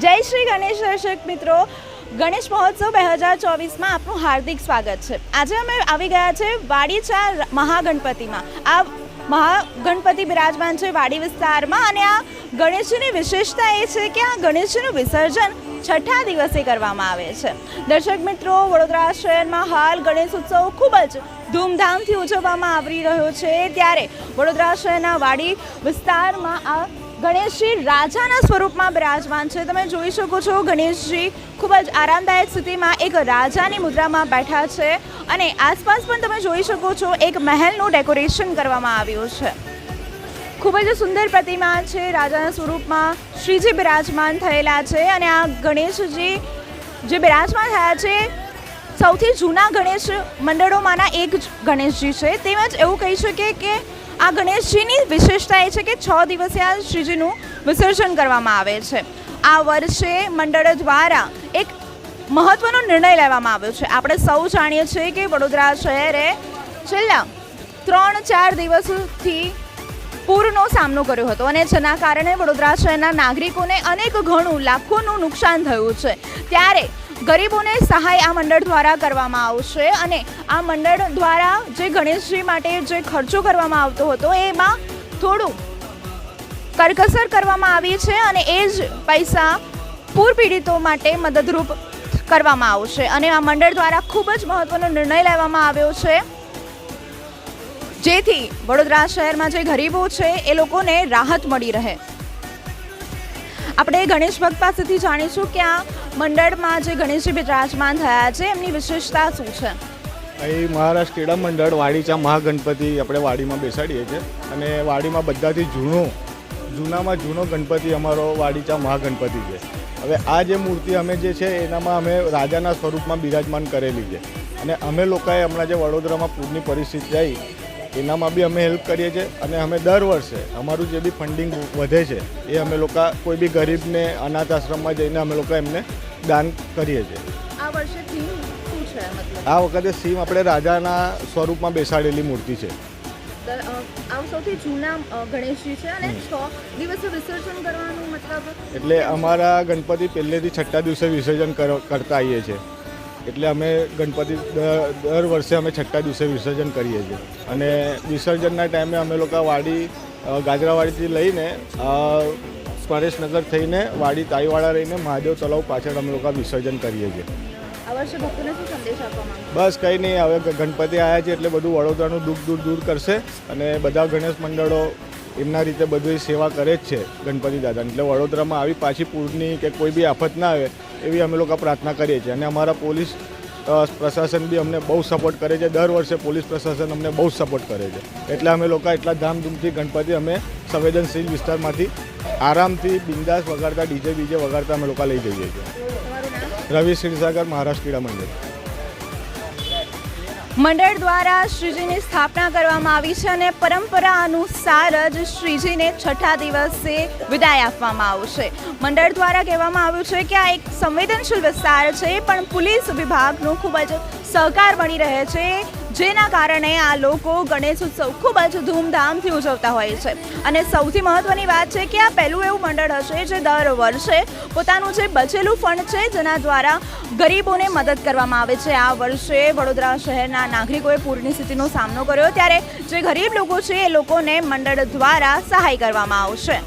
જય શ્રી ગણેશ દર્શક મિત્રો. ગણેશ મહોત્સવ બે હજાર ચોવીસમાં આપનું હાર્દિક સ્વાગત છે. આજે અમે આવી ગયા છે વાડીચા મહાગણપતિમાં. આ મહાગણપતિ બિરાજમાન છે વાડી વિસ્તારમાં અને આ ગણેશજીની વિશેષતા એ છે કે આ ગણેશજીનું વિસર્જન છઠ્ઠા દિવસે કરવામાં આવે છે. દર્શક મિત્રો, વડોદરા શહેરમાં હાલ ગણેશ ઉત્સવ ખૂબ જ ધૂમધામથી ઉજવવામાં આવી રહ્યો છે. ત્યારે વડોદરા શહેરના વાડી વિસ્તારમાં આ ગણેશજી રાજાના સ્વરૂપમાં બિરાજમાન છે. તમે જોઈ શકો છો ગણેશજી ખૂબ જ આરામદાયક સ્થિતિમાં એક રાજાની મુદ્રામાં બેઠા છે અને આસપાસ પણ તમે જોઈ શકો છો એક મહેલનું ડેકોરેશન કરવામાં આવ્યું છે. ખૂબ જ સુંદર પ્રતિમા છે રાજાના સ્વરૂપમાં. શ્રીજી બિરાજમાન થયેલા છે અને આ ગણેશજી જે બિરાજમાન થયા છે, સૌથી જૂના ગણેશ મંડળોમાંના એક ગણેશજી છે. તેમજ એવું કહી શકીએ કે આ ગણેશજીની વિશેષતા એ છે કે છ દિવસે આ શ્રીજીનું વિસર્જન કરવામાં આવે છે. આ વર્ષે મંડળ દ્વારા એક મહત્વનો નિર્ણય લેવામાં આવ્યો છે. આપણે સૌ જાણીએ છીએ કે વડોદરા શહેરે છેલ્લા ત્રણ ચાર દિવસથી પૂરનો સામનો કર્યો હતો અને જેના કારણે વડોદરા શહેરના નાગરિકોને અનેક ઘણું લાખોનું નુકસાન થયું છે. ત્યારે ગરીબોને સહાય આ મંડળ દ્વારા કરવામાં આવશે અને આ મંડળ દ્વારા જે ગણેશજી માટે જે ખર્ચો કરવામાં આવતો હતો, એમાં થોડું કરકસર કરવામાં આવી છે અને એ જ પૈસા પૂર પીડિતો માટે મદદરૂપ કરવામાં આવશે. અને આ મંડળ દ્વારા ખૂબ જ મહત્વનો નિર્ણય લેવામાં આવ્યો છે. જેથી વડોદરા શહેરમાં જે ગરીબો છે, એ લોકોને રાહત મળી રહે. આપણે ગણેશ ભક્ત પાસેથી જાણીશું કે આ મંડળમાં જે ગણેશજી બિરાજમાન થયા છે, એમની વિશેષતા શું છે? અહીં મહારાષ્ટ્ર ક્રીડા મંડળ વાડીચા મહાગણપતિ આપણે વાડીમાં બેસાડીએ છીએ અને વાડીમાં બધાથી જૂનો, જૂનામાં જૂનો ગણપતિ અમારો વાડીચા મહાગણપતિ છે. હવે આ જે મૂર્તિ અમે જે છે, એનામાં અમે રાજાના સ્વરૂપમાં બિરાજમાન કરેલી છે. અને અમે લોકોએ હમણાં જે વડોદરામાં પૂરની પરિસ્થિતિ આવી એનામાં બી અમે હેલ્પ કરીએ છીએ અને અમે દર વર્ષે અમારું જે બી ફંડિંગ વધે છે એ અમે લોકો કોઈ બી ગરીબને અનાથ આશ્રમમાં જઈને અમે લોકો એમને દાન કરીએ છીએ. આ વર્ષે થીમ છે આ વખતે સીમ આપણે રાજાના સ્વરૂપમાં બેસાડેલી મૂર્તિ છે. સૌથી જૂના ગણેશજી છે અને દિવસે વિસર્જન કરવાનું મતલબ? એટલે અમારા ગણપતિ પહેલેથી છઠ્ઠા દિવસે વિસર્જન કર- કરતા આવીએ છીએ. એટલે અમે ગણપતિ દર દર વર્ષે અમે છઠ્ઠા દિવસે વિસર્જન કરીએ છીએ. અને વિસર્જનના ટાઈમે અમે લોકો વાડી ગાજરાવાડીથી લઈને સ્પરેશનગર પરેશનગર થઈને વાડી તાઈવાડા રહીને મહાદેવ તળાવ પાછળ અમે લોકો વિસર્જન કરીએ છીએ. બસ કંઈ નહીં હવે ગણપતિ આવ્યા છે એટલે બધું વડોદરાનું દુઃખ દૂર દૂર કરશે. અને બધા ગણેશ મંડળો એમના રીતે બધી સેવા કરે જ છે ગણપતિ દાદાની. એટલે વડોદરામાં આવી પાછી પૂરની કે કોઈ બી આફત ના આવે, એવી અમે લોકો પ્રાર્થના કરીએ છીએ. અને અમારા પોલીસ પ્રશાસન બી અમને બહુ સપોર્ટ કરે છે. દર વર્ષે પોલીસ પ્રશાસન અમને બહુ સપોર્ટ કરે છે. એટલે અમે લોકો એટલા ધામધૂમથી ગણપતિ અમે સંવેદનશીલ વિસ્તારમાંથી આરામથી બિંદાસ વગાડતા, ડીજે બીજે વગાડતા અમે લોકો લઈ જઈએ છીએ. રવિ ક્ષીરસાગર, મહારાષ્ટ્ર ક્રીડા મંડળ. મંડળ દ્વારા શ્રીજીની સ્થાપના કરવામાં આવી છે અને પરંપરા અનુસાર જ શ્રીજીને છઠ્ઠા દિવસે વિદાય આપવામાં આવશે. મંડળ દ્વારા કહેવામાં આવ્યું છે કે આ એક સંવેદનશીલ વિસ્તાર છે, પણ પોલીસ વિભાગનો ખૂબ જ સહકાર બની રહે છે. જેના કારણે આ લોકો ગણેશ ઉત્સવ ખૂબ જ ધૂમધામથી ઉજવતા હોય છે. અને સૌથી મહત્વની વાત છે કે આ પહેલું એવું મંડળ હશે જે દર વર્ષે પોતાનું જે બચેલું ફંડ છે જેના દ્વારા ગરીબોને મદદ કરવામાં આવે છે. આ વર્ષે વડોદરા શહેરના નાગરિકોએ પૂરની સ્થિતિનો સામનો કર્યો. ત્યારે જે ગરીબ લોકો છે એ લોકોને મંડળ દ્વારા સહાય કરવામાં આવશે.